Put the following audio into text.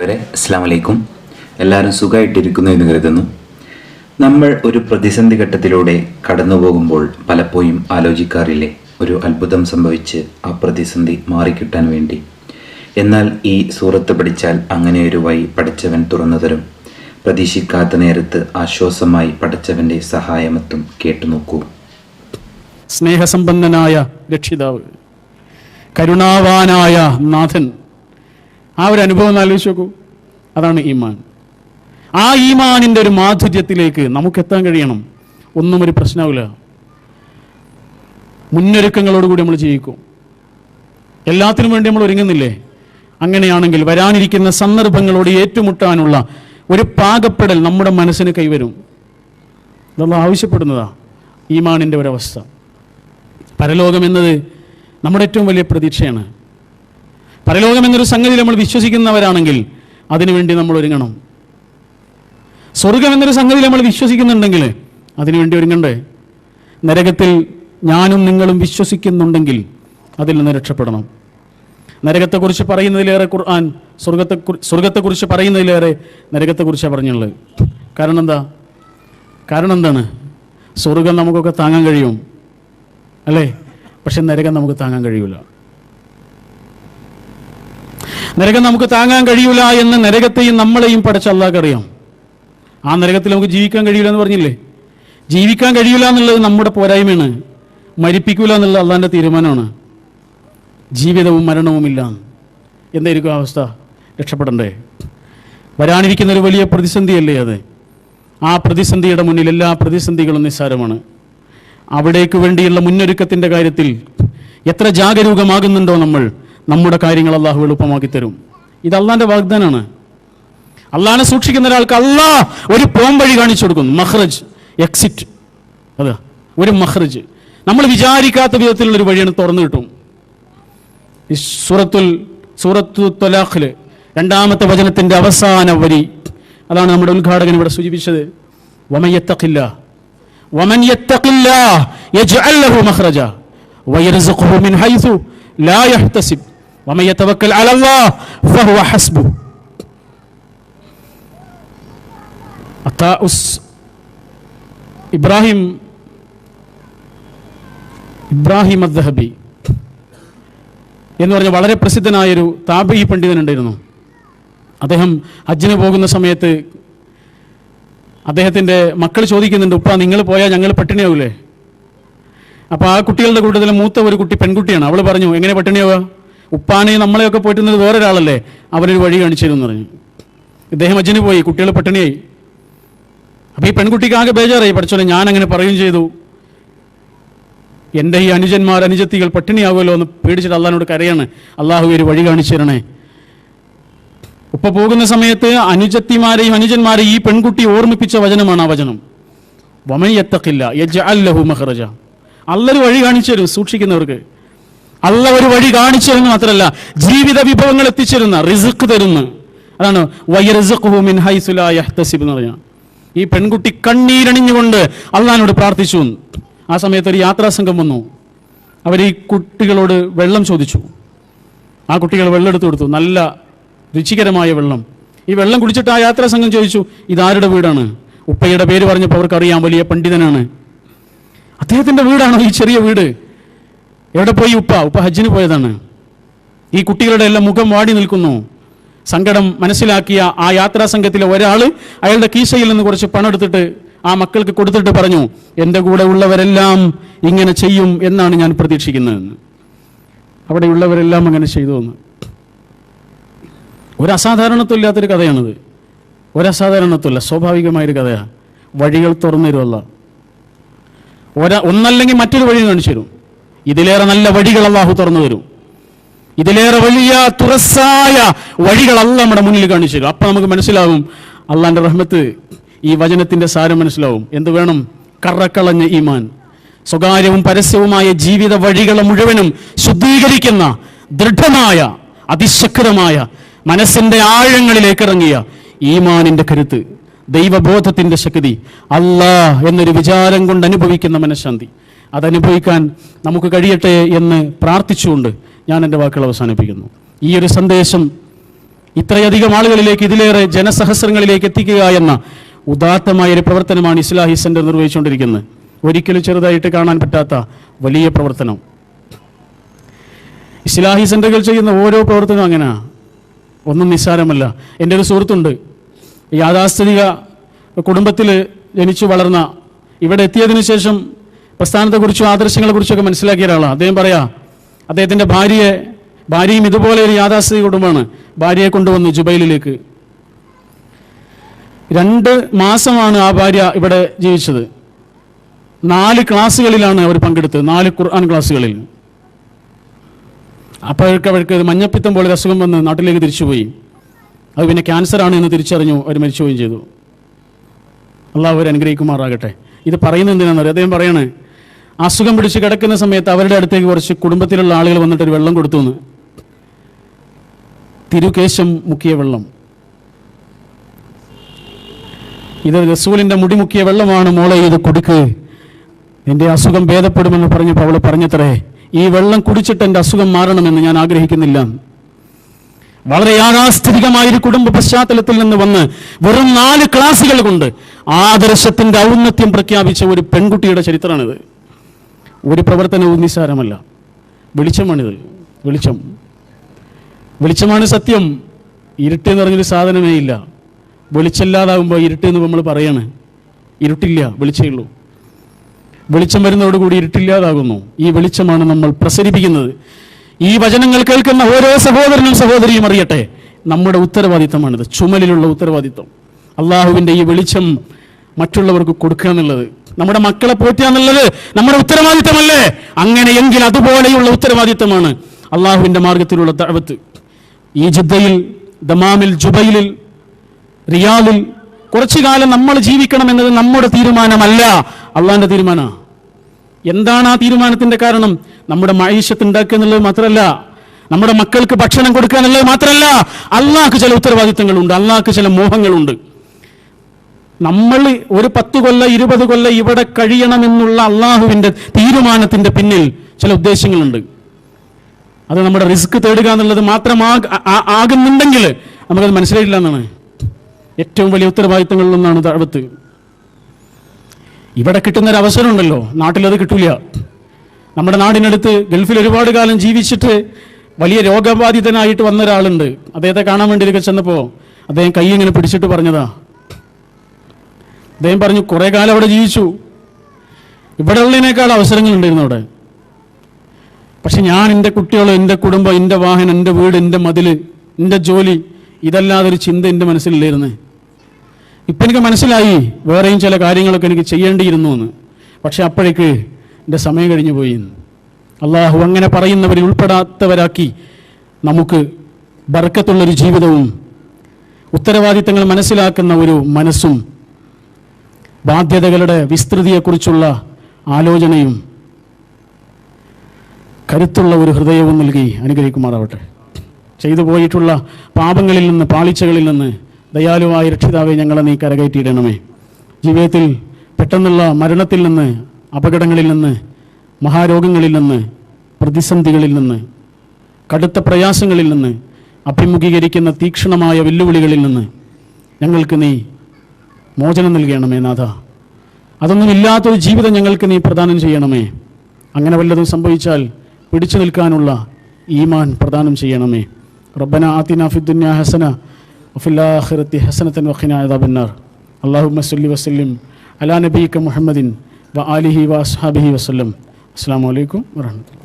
വരെ അസ്സാം വലൈക്കും എല്ലാവരും സുഖമായിട്ടിരിക്കുന്നു എന്ന് കരുതുന്നു. നമ്മൾ ഒരു പ്രതിസന്ധി ഘട്ടത്തിലൂടെ കടന്നു പോകുമ്പോൾ പലപ്പോഴും ആലോചിക്കാറില്ലേ ഒരു അത്ഭുതം സംഭവിച്ച് ആ പ്രതിസന്ധി മാറിക്കിട്ടാൻ വേണ്ടി. എന്നാൽ ഈ സൂറത്ത് പഠിച്ചാൽ അങ്ങനെ ഒരു വഴി പഠിച്ചവൻ തുറന്നു തരും പ്രതീക്ഷിക്കാത്ത നേരത്ത് ആശ്വാസമായി പഠിച്ചവന്റെ സഹായമെത്തും കേട്ടു നോക്കൂ. സ്നേഹസമ്പന്നനായ രക്ഷിതാവ് കരുണാവാനായ നാഥൻ ആ ഒരു അനുഭവം ആലോചിച്ച് നോക്കൂ. അതാണ് ഈമാൻ. ആ ഈമാനിന്റെ ഒരു മാധുര്യത്തിലേക്ക് നമുക്ക് എത്താൻ കഴിയണം. ഒന്നും ഒരു പ്രശ്നമാവില്ല മുന്നൊരുക്കങ്ങളോടുകൂടി നമ്മൾ ജീവിക്കും. എല്ലാത്തിനും വേണ്ടി നമ്മൾ ഒരുങ്ങുന്നില്ലേ? അങ്ങനെയാണെങ്കിൽ വരാനിരിക്കുന്ന സന്ദർഭങ്ങളോട് ഏറ്റുമുട്ടാനുള്ള ഒരു പാകപ്പെടൽ നമ്മുടെ മനസ്സിന് കൈവരും. ഇതൊന്നും ആവശ്യപ്പെടുന്നതാ ഈമാനിന്റെ ഒരവസ്ഥ. പരലോകം എന്നത് നമ്മുടെ ഏറ്റവും വലിയ പ്രതീക്ഷയാണ്. പരലോകം എന്നൊരു സംഗതി നമ്മൾ വിശ്വസിക്കുന്നവരാണെങ്കിൽ അതിനുവേണ്ടി നമ്മൾ ഒരുങ്ങണം. സ്വർഗം എന്നൊരു സംഗതി നമ്മൾ വിശ്വസിക്കുന്നുണ്ടെങ്കിൽ അതിനുവേണ്ടി ഒരുങ്ങണ്ടേ? നരകത്തിൽ ഞാനും നിങ്ങളും വിശ്വസിക്കുന്നുണ്ടെങ്കിൽ അതിൽ നിന്ന് രക്ഷപ്പെടണം. നരകത്തെക്കുറിച്ച് പറയുന്നതിലേറെ ഖുർആൻ സ്വർഗത്തെ സ്വർഗത്തെക്കുറിച്ച് പറയുന്നതിലേറെ നരകത്തെക്കുറിച്ചാണ് പറഞ്ഞുള്ളത്. കാരണം എന്താ? കാരണം എന്താണ്? സ്വർഗം നമുക്കൊക്കെ താങ്ങാൻ കഴിയും. അല്ലേ? പക്ഷെ നരകം നമുക്ക് താങ്ങാൻ കഴിയൂല. നരകം നമുക്ക് താങ്ങാൻ കഴിയൂല എന്ന് നരകത്തെയും നമ്മളെയും പഠിച്ച അള്ളാഹ് അറിയാം. ആ നരകത്തിൽ നമുക്ക് ജീവിക്കാൻ കഴിയൂല എന്ന് പറഞ്ഞില്ലേ? ജീവിക്കാൻ കഴിയൂല എന്നുള്ളത് നമ്മുടെ പോരായ്മയാണ്. മരിപ്പിക്കൂല എന്നുള്ളത് അള്ളാഹിന്റെ തീരുമാനമാണ്. ജീവിതവും മരണവുമില്ല എന്തായിരിക്കും ആ അവസ്ഥ? രക്ഷപ്പെടണ്ടേ. വരാനിരിക്കുന്ന ഒരു വലിയ പ്രതിസന്ധിയല്ലേ അത്? ആ പ്രതിസന്ധിയുടെ മുന്നിൽ എല്ലാ പ്രതിസന്ധികളും നിസ്സാരമാണ്. അവിടേക്ക് വേണ്ടിയുള്ള മുന്നൊരുക്കത്തിന്റെ കാര്യത്തിൽ എത്ര ജാഗരൂകമാകുന്നുണ്ടോ നമ്മൾ? നമ്മുടെ കാര്യങ്ങൾ അള്ളാഹു എളുപ്പമാക്കി തരും. ഇത് അള്ളാന്റെ വാഗ്ദാനാണ്. അള്ളാഹിനെ സൂക്ഷിക്കുന്ന ഒരാൾക്ക് അള്ളാഹ് ഒരു പോംവഴി കാണിച്ചു കൊടുക്കുന്നു. മഹ്റജ് എക്സിറ്റ് അതെ ഒരു മഹ്റജ് നമ്മൾ വിചാരിക്കാത്ത വിധത്തിലുള്ള ഒരു വഴിയാണ് തുറന്നു കിട്ടും. സൂറത്തുൽ സൂറത്തു തൊലാഖിൽ രണ്ടാമത്തെ വചനത്തിന്റെ അവസാന വരി. അതാണ് നമ്മുടെ ഉദ്ഘാടകൻ ഇവിടെ സൂചിപ്പിച്ചത്. വമയത്തഖില്ല വമൻ യത്തഖില്ല യജ്അൽ മിൻ ലാ ومن يتوكل على الله فهو حسبه അത്താഉസ് ഇബ്രാഹിം ഇബ്രാഹിം അദ്ദഹബി എന്ന് പറഞ്ഞ വളരെ പ്രസിദ്ധനായൊരു താബി പണ്ഡിതനുണ്ടായിരുന്നു അദ്ദേഹം ഹജ്ജിന് പോകുന്ന സമയത്ത് അദ്ദേഹത്തിൻ്റെ മക്കൾ ചോദിക്കുന്നുണ്ട് ഉപ്പ നിങ്ങൾ പോയാൽ ഞങ്ങൾ പട്ടിണിയാവൂലേ അപ്പോൾ ആ കുട്ടികളുടെ കൂട്ടത്തിൽ മൂത്ത ഒരു കുട്ടി പെൺകുട്ടിയാണ് അവൾ പറഞ്ഞു എങ്ങനെ പട്ടിണിയാവുക ഉപ്പാനെ നമ്മളെയൊക്കെ പോയിട്ടുന്നത് വേറൊരാളല്ലേ? അവരൊരു വഴി കാണിച്ചു തരും പറഞ്ഞു. ഇദ്ദേഹം അജിന് പോയി കുട്ടികൾ പട്ടിണിയായി. അപ്പോൾ ഈ പെൺകുട്ടിക്ക് ആകെ ബേജാറായി. പഠിച്ചോലെ ഞാൻ അങ്ങനെ പറയുകയും ചെയ്തു. എന്റെ ഈ അനുജന്മാർ അനുജത്തികൾ പട്ടിണിയാവുമല്ലോ എന്ന് പേടിച്ചിട്ട് അള്ളഹാനോട് കരയാണ്. അള്ളാഹു ഒരു വഴി കാണിച്ചു തരണേ. ഉപ്പ പോകുന്ന സമയത്ത് അനുജത്തിമാരെയും അനുജന്മാരെയും ഈ പെൺകുട്ടി ഓർമ്മിപ്പിച്ച വചനമാണ് ആ വചനം. വമയത്തക്കില്ല യജ അല്ലഹു മഹറജ. അല്ലൊരു വഴി കാണിച്ചു തരും സൂക്ഷിക്കുന്നവർക്ക്. അല്ല ഒരു വഴി കാണിച്ചു മാത്രല്ല ജീവിത വിഭവങ്ങൾ എത്തിച്ചിരുന്ന റിസുക്ക് തരുന്ന. അതാണ് വൈറസുഖുമിൻ ഹൈസു യഹ്തസിബ് എന്ന് പറഞ്ഞ ഈ പെൺകുട്ടി കണ്ണീരണിഞ്ഞുകൊണ്ട് അള്ളഹാനോട് പ്രാർത്ഥിച്ചു. ആ സമയത്ത് ഒരു യാത്രാ സംഘം വന്നു. അവർ ഈ കുട്ടികളോട് വെള്ളം ചോദിച്ചു. ആ കുട്ടികൾ വെള്ളം എടുത്തു കൊടുത്തു. നല്ല രുചികരമായ വെള്ളം. ഈ വെള്ളം കുടിച്ചിട്ട് ആ യാത്രാ സംഘം ചോദിച്ചു ഇതാരുടെ വീടാണ്? ഉപ്പയുടെ പേര് പറഞ്ഞപ്പോൾ അവർക്കറിയാം വലിയ പണ്ഡിതനാണ്. അദ്ദേഹത്തിന്റെ വീടാണോ ഈ ചെറിയ വീട്? എവിടെ പോയി ഉപ്പ? ഉപ്പ ഹജ്ജിന് പോയതാണ്. ഈ കുട്ടികളുടെ എല്ലാം മുഖം വാടി നിൽക്കുന്നു. സങ്കടം മനസ്സിലാക്കിയ ആ യാത്രാ സംഘത്തിലെ ഒരാൾ അയാളുടെ കീശയിൽ നിന്ന് കുറച്ച് പണം എടുത്തിട്ട് ആ മക്കൾക്ക് കൊടുത്തിട്ട് പറഞ്ഞു എന്റെ കൂടെ ഉള്ളവരെല്ലാം ഇങ്ങനെ ചെയ്യും എന്നാണ് ഞാൻ പ്രതീക്ഷിക്കുന്നതെന്ന് അവിടെയുള്ളവരെല്ലാം അങ്ങനെ ചെയ്തു എന്ന്. ഒരു അസാധാരണത്വമില്ലാത്തൊരു കഥയാണിത്. ഒരു അസാധാരണത്വമല്ല സ്വാഭാവികമായൊരു കഥയാണ് വഴികൾ തുറന്നു തരുമല്ല ഒര ഒന്നല്ലെങ്കിൽ മറ്റൊരു വഴി കാണിച്ചു തരും. ഇതിലേറെ നല്ല വഴികൾ അള്ളാഹു തുറന്നു തരും. ഇതിലേറെ വലിയ തുറസായ വഴികൾ അല്ല നമ്മുടെ മുന്നിൽ കാണിച്ചു തരും. അപ്പം നമുക്ക് മനസ്സിലാവും അള്ളാന്റെ റഹ്മത്ത് ഈ വചനത്തിന്റെ സാരം മനസ്സിലാവും. എന്ത് വേണം? കറക്കളഞ്ഞ ഈമാൻ. സ്വകാര്യവും പരസ്യവുമായ ജീവിത വഴികളെ മുഴുവനും ശുദ്ധീകരിക്കുന്ന ദൃഢമായ അതിശക്തമായ മനസ്സിന്റെ ആഴങ്ങളിലേക്ക് ഇറങ്ങിയ ഈമാനിന്റെ കരുത്ത് ദൈവബോധത്തിന്റെ ശക്തി അല്ലാ എന്നൊരു വിചാരം കൊണ്ട് അനുഭവിക്കുന്ന മനഃശാന്തി. അതനുഭവിക്കാൻ നമുക്ക് കഴിയട്ടെ എന്ന് പ്രാർത്ഥിച്ചുകൊണ്ട് ഞാൻ എന്റെ വാക്കുകൾ അവസാനിപ്പിക്കുന്നു. ഈ ഒരു സന്ദേശം ഇത്രയധികം ആളുകളിലേക്ക് ഇതിലേറെ ജനസഹസ്രങ്ങളിലേക്ക് എത്തിക്കുക എന്ന ഉദാത്തമായ ഒരു പ്രവർത്തനമാണ് ഇസ്ലാഹി സെന്റർ നിർവഹിച്ചുകൊണ്ടിരിക്കുന്നത്. ഒരിക്കലും ചെറുതായിട്ട് കാണാൻ പറ്റാത്ത വലിയ പ്രവർത്തനം. ഇസ്ലാഹി സെന്ററുകൾ ചെയ്യുന്ന ഓരോ പ്രവർത്തനവും അങ്ങനെ. ഒന്നും നിസ്സാരമല്ല. എന്റെ ഒരു സുഹൃത്തുണ്ട്. യാഥാസ്ഥിതിക കുടുംബത്തിൽ ജനിച്ചു വളർന്ന ഇവിടെ എത്തിയതിനു ശേഷം പ്രസ്ഥാനത്തെക്കുറിച്ചും ആദർശങ്ങളെക്കുറിച്ചൊക്കെ മനസ്സിലാക്കിയ ഒരാളാണ് അദ്ദേഹം പറയാ അദ്ദേഹത്തിന്റെ ഭാര്യയെ ഭാര്യയും ഇതുപോലെ ഒരു യാഥാസ്ഥിതിക കുടുംബമാണ്. ഭാര്യയെ കൊണ്ടുവന്നു ജുബൈലിലേക്ക്. രണ്ട് മാസമാണ് ആ ഭാര്യ ഇവിടെ ജീവിച്ചത്. നാല് ക്ലാസ്സുകളിലാണ് അവർ പങ്കെടുത്തത്. നാല് ഖുർആൻ ക്ലാസ്സുകളിൽ. അപ്പോഴേക്ക് അവർക്ക് മഞ്ഞപ്പിത്തം പോലെ അസുഖം വന്ന് നാട്ടിലേക്ക് തിരിച്ചുപോയി. അത് പിന്നെ ക്യാൻസറാണ് എന്ന് തിരിച്ചറിഞ്ഞു അവർ മരിച്ചുപോവുകയും ചെയ്തു. അള്ളാഹു അവർ അനുഗ്രഹിക്കുമാറാകട്ടെ. ഇത് പറയുന്നത് എന്തിനാണെന്നറിയാം? അദ്ദേഹം പറയണേ അസുഖം പിടിച്ച് കിടക്കുന്ന സമയത്ത് അവരുടെ അടുത്തേക്ക് കുറച്ച് കുടുംബത്തിലുള്ള ആളുകൾ വന്നിട്ട് ഒരു വെള്ളം കൊടുത്തു എന്ന്. തിരുകേശം മുക്കിയ വെള്ളം. ഇത് റസൂലിന്റെ മുടി മുക്കിയ വെള്ളമാണ് മോളെ ഇത് കുടിക്ക്. എന്റെ അസുഖം ഭേദപ്പെടുമെന്ന് പറഞ്ഞപ്പോൾ അവൾ പറഞ്ഞത്രേ ഈ വെള്ളം കുടിച്ചിട്ട് എന്റെ അസുഖം മാറണമെന്ന് ഞാൻ ആഗ്രഹിക്കുന്നില്ല. വളരെ യാഥാസ്ഥിതികമായ ഒരു കുടുംബ പശ്ചാത്തലത്തിൽ നിന്ന് വന്ന് വെറും നാല് ക്ലാസുകൾ കൊണ്ട് ആദർശത്തിന്റെ ഔന്നത്യം പ്രഖ്യാപിച്ച ഒരു പെൺകുട്ടിയുടെ ചരിത്രമാണിത്. ഒരു പ്രവർത്തനവും നിസ്സാരമല്ല. വെളിച്ചമാണിത്. വെളിച്ചം. വെളിച്ചമാണ് സത്യം. ഇരുട്ട് എന്ന് പറഞ്ഞൊരു സാധനമേ ഇല്ല. വെളിച്ചമില്ലാതാകുമ്പോൾ ഇരുട്ട് എന്ന് നമ്മൾ പറയാണ്. ഇരുട്ടില്ല വെളിച്ചേ ഉള്ളൂ. വെളിച്ചം വരുന്നതോടുകൂടി ഇരുട്ടില്ലാതാകുന്നു. ഈ വെളിച്ചമാണ് നമ്മൾ പ്രസരിപ്പിക്കുന്നത്. ഈ വചനങ്ങൾ കേൾക്കുന്ന ഓരോ സഹോദരനും സഹോദരിയും അറിയട്ടെ. നമ്മുടെ ഉത്തരവാദിത്തമാണിത്. ചുമലിലുള്ള ഉത്തരവാദിത്തം. അള്ളാഹുവിന്റെ ഈ വെളിച്ചം മറ്റുള്ളവർക്ക് കൊടുക്കുക എന്നുള്ളത്. നമ്മുടെ മക്കളെ പോറ്റുക എന്നുള്ളത് നമ്മുടെ ഉത്തരവാദിത്തമല്ലേ? അങ്ങനെയെങ്കിൽ അതുപോലെയുള്ള ഉത്തരവാദിത്തമാണ് അള്ളാഹുവിന്റെ മാർഗത്തിലുള്ള തഴവത്ത് ഈ ജിദ്ദയിൽ ദമാമിൽ ജുബൈലിൽ റിയാദിൽ കുറച്ചു കാലം നമ്മൾ ജീവിക്കണം എന്നത് നമ്മുടെ തീരുമാനമല്ല. അള്ളാഹിന്റെ തീരുമാനമാണ് എന്താണ് ആ തീരുമാനത്തിന്റെ കാരണം? നമ്മുടെ മൈഷത്ത് ഉണ്ടാക്കുക എന്നുള്ളത് മാത്രമല്ല നമ്മുടെ മക്കൾക്ക് ഭക്ഷണം കൊടുക്കുക എന്നുള്ളത് മാത്രമല്ല അള്ളാഹ്ക്ക് ചില ഉത്തരവാദിത്തങ്ങളുണ്ട്. അള്ളാഹ്ക്ക് ചില മോഹങ്ങളുണ്ട്. നമ്മൾ ഒരു പത്ത് കൊല്ല ഇരുപത് കൊല്ല ഇവിടെ കഴിയണമെന്നുള്ള അള്ളാഹുവിന്റെ തീരുമാനത്തിന്റെ പിന്നിൽ ചില ഉദ്ദേശങ്ങളുണ്ട്. അത് നമ്മുടെ റിസ്ക് തേടുക എന്നുള്ളത് മാത്രം ആകുന്നുണ്ടെങ്കിൽ നമുക്കത് മനസ്സിലായില്ല എന്നാണ്. ഏറ്റവും വലിയ ഉത്തരവാദിത്തങ്ങളിൽ ഒന്നാണ് തഴവത്ത് ഇവിടെ കിട്ടുന്ന ഒരു അവസരമുണ്ടല്ലോ നാട്ടിലത് കിട്ടൂല. നമ്മുടെ നാടിനടുത്ത് ഗൾഫിൽ ഒരുപാട് കാലം ജീവിച്ചിട്ട് വലിയ രോഗബാധിതനായിട്ട് വന്ന ഒരാളുണ്ട്. അദ്ദേഹത്തെ കാണാൻ വേണ്ടിയൊക്കെ ചെന്നപ്പോൾ അദ്ദേഹം കൈ ഇങ്ങനെ പിടിച്ചിട്ട് പറഞ്ഞതാ അദ്ദേഹം പറഞ്ഞു കുറേ കാലം അവിടെ ജീവിച്ചു. ഇവിടെ ഉള്ളതിനേക്കാൾ അവസരങ്ങൾ ഉണ്ടായിരുന്നു അവിടെ. പക്ഷെ ഞാൻ എന്റെ കുട്ടികൾ എന്റെ കുടുംബം എന്റെ വാഹനം എന്റെ വീട് എന്റെ മതിൽ എന്റെ ജോലി ഇതല്ലാതെ ഒരു ചിന്ത എന്റെ മനസ്സിലില്ലായിരുന്നു. ഇപ്പം എനിക്ക് മനസ്സിലായി വേറെയും ചില കാര്യങ്ങളൊക്കെ എനിക്ക് ചെയ്യേണ്ടിയിരുന്നു എന്ന്. പക്ഷെ അപ്പോഴേക്ക് എന്റെ സമയം കഴിഞ്ഞു പോയി. അള്ളാഹു അങ്ങനെ പറയുന്നവരിൽ ഉൾപ്പെടാത്തവരാക്കി നമുക്ക് ബർക്കത്തുള്ളൊരു ജീവിതവും ഉത്തരവാദിത്തങ്ങൾ മനസ്സിലാക്കുന്ന ഒരു മനസ്സും ബാധ്യതകളുടെ വിസ്തൃതിയെക്കുറിച്ചുള്ള ആലോചനയും കരുത്തുള്ള ഒരു ഹൃദയവും നൽകി അനുഗ്രഹിക്കുമാറാവട്ടെ. ചെയ്തു പോയിട്ടുള്ള പാപങ്ങളിൽ നിന്ന് പാളിച്ചകളിൽ നിന്ന് ദയാലുവായ രക്ഷിതാവെ ഞങ്ങളെ നീ കരകയറ്റിയിടണമേ. ജീവിതത്തിൽ പെട്ടെന്നുള്ള മരണത്തിൽ നിന്ന് അപകടങ്ങളിൽ നിന്ന് മഹാരോഗങ്ങളിൽ നിന്ന് പ്രതിസന്ധികളിൽ നിന്ന് കടുത്ത പ്രയാസങ്ങളിൽ നിന്ന് അഭിമുഖീകരിക്കുന്ന തീക്ഷണമായ വെല്ലുവിളികളിൽ നിന്ന് ഞങ്ങൾക്ക് നീ മോചനം നൽകണമേ നാഥ. അതൊന്നും ഇല്ലാത്തൊരു ജീവിതം ഞങ്ങൾക്ക് നീ പ്രദാനം ചെയ്യണമേ. അങ്ങനെ വല്ലതും സംഭവിച്ചാൽ പിടിച്ചു നിൽക്കാനുള്ള ഈമാൻ പ്രദാനം ചെയ്യണമേ. റബ്ബന ആത്തിന ഫിദ്ദുന്യ ഹസന വഫില്ലാഖിറത്തി ഹസനത്തൻ വഖിന അദാബന്നാർ അല്ലാഹുമ്മ സല്ലി വസല്ലിം അലാ നബീക്ക മുഹമ്മദിൻ വ ആലിഹി വ അസ്ഹാബിഹി വസല്ലം അസ്സലാമു അലൈക്കും വറഹ്മത്തുള്ളാഹി